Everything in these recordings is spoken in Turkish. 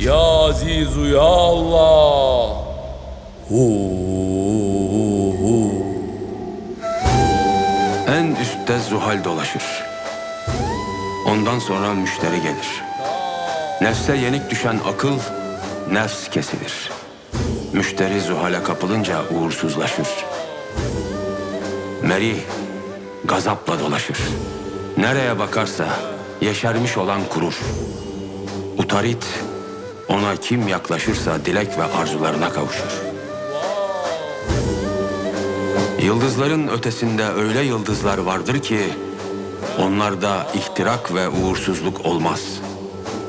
Ya Azizu ya Allah. Hu. En üstte zuhal dolaşır. Ondan sonra müşteri gelir. Nefse yenik düşen akıl, nefs kesilir. Müşteri zuhale kapılınca uğursuzlaşır. Merih, gazapla dolaşır. Nereye bakarsa yeşermiş olan kurur. Utarit, ona kim yaklaşırsa dilek ve arzularına kavuşur. Yıldızların ötesinde öyle yıldızlar vardır ki onlarda ihtirak ve uğursuzluk olmaz.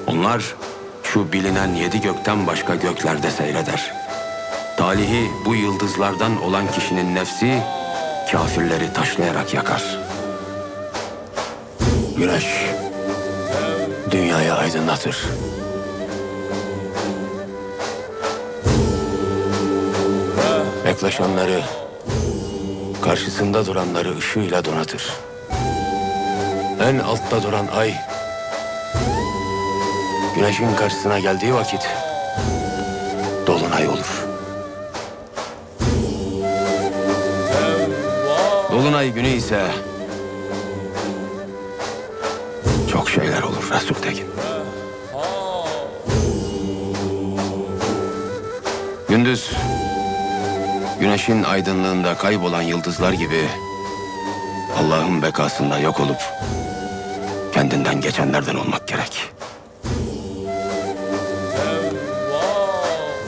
Onlar şu bilinen yedi gökten başka göklerde seyreder. Talihi bu yıldızlardan olan kişinin nefsi kafirleri taşlayarak yakar. Güneş dünyayı aydınlatır. Yaklaşanları karşısında duranları ışığıyla donatır. En altta duran ay, güneşin karşısına geldiği vakit dolunay olur. Dolunay günü ise çok şeyler olur Resul Tekin. Gündüz güneşin aydınlığında kaybolan yıldızlar gibi Allah'ın bekasında yok olup kendinden geçenlerden olmak gerek.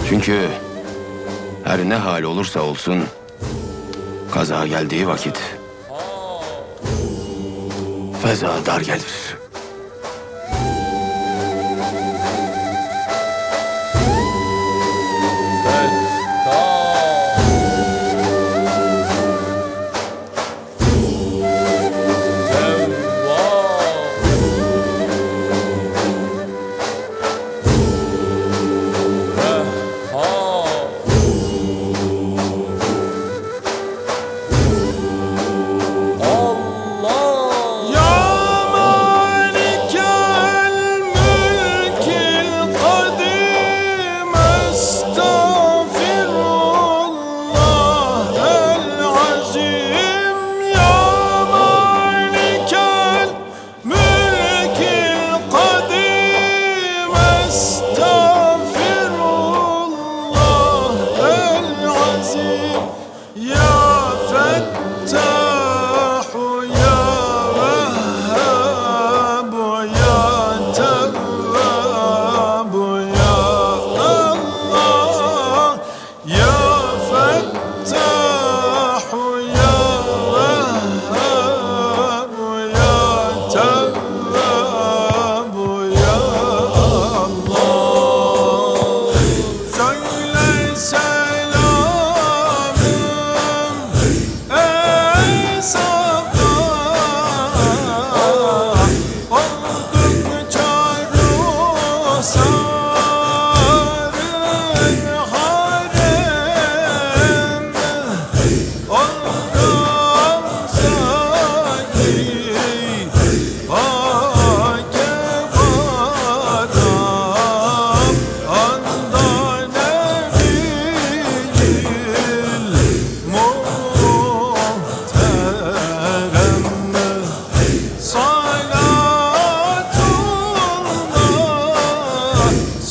Çünkü her ne hal olursa olsun kaza geldiği vakit feza dar gelir.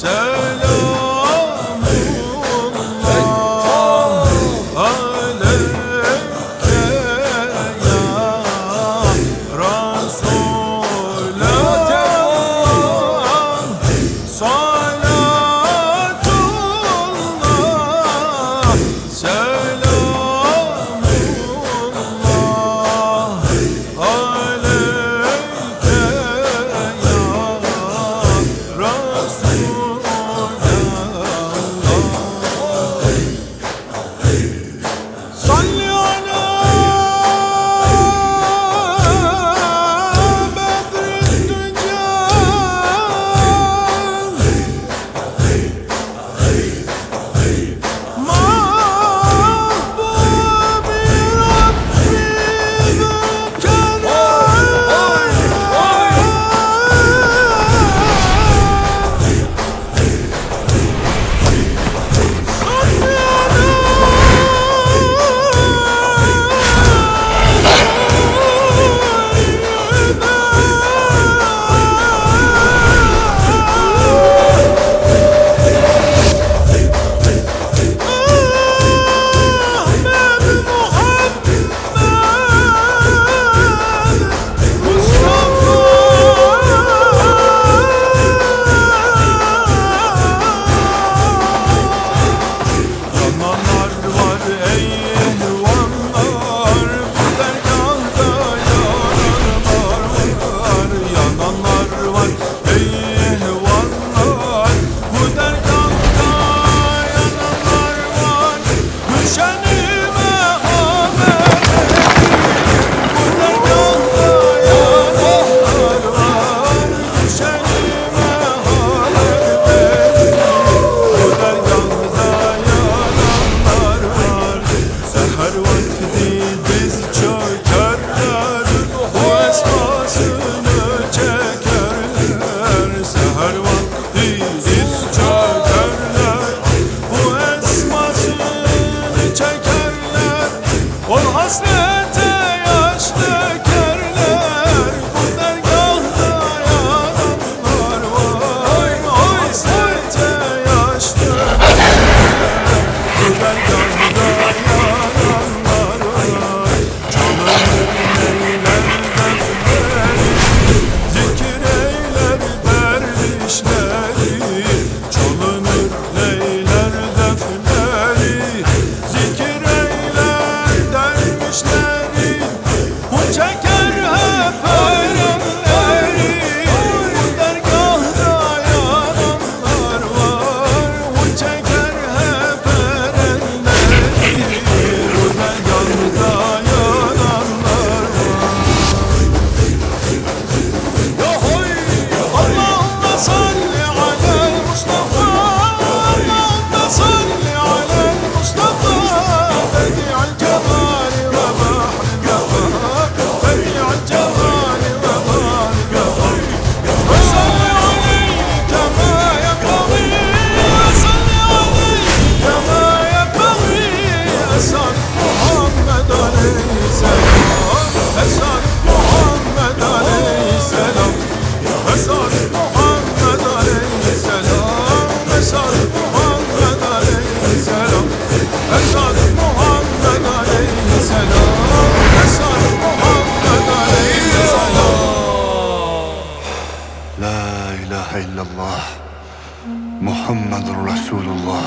真 Muhammedur Resulullah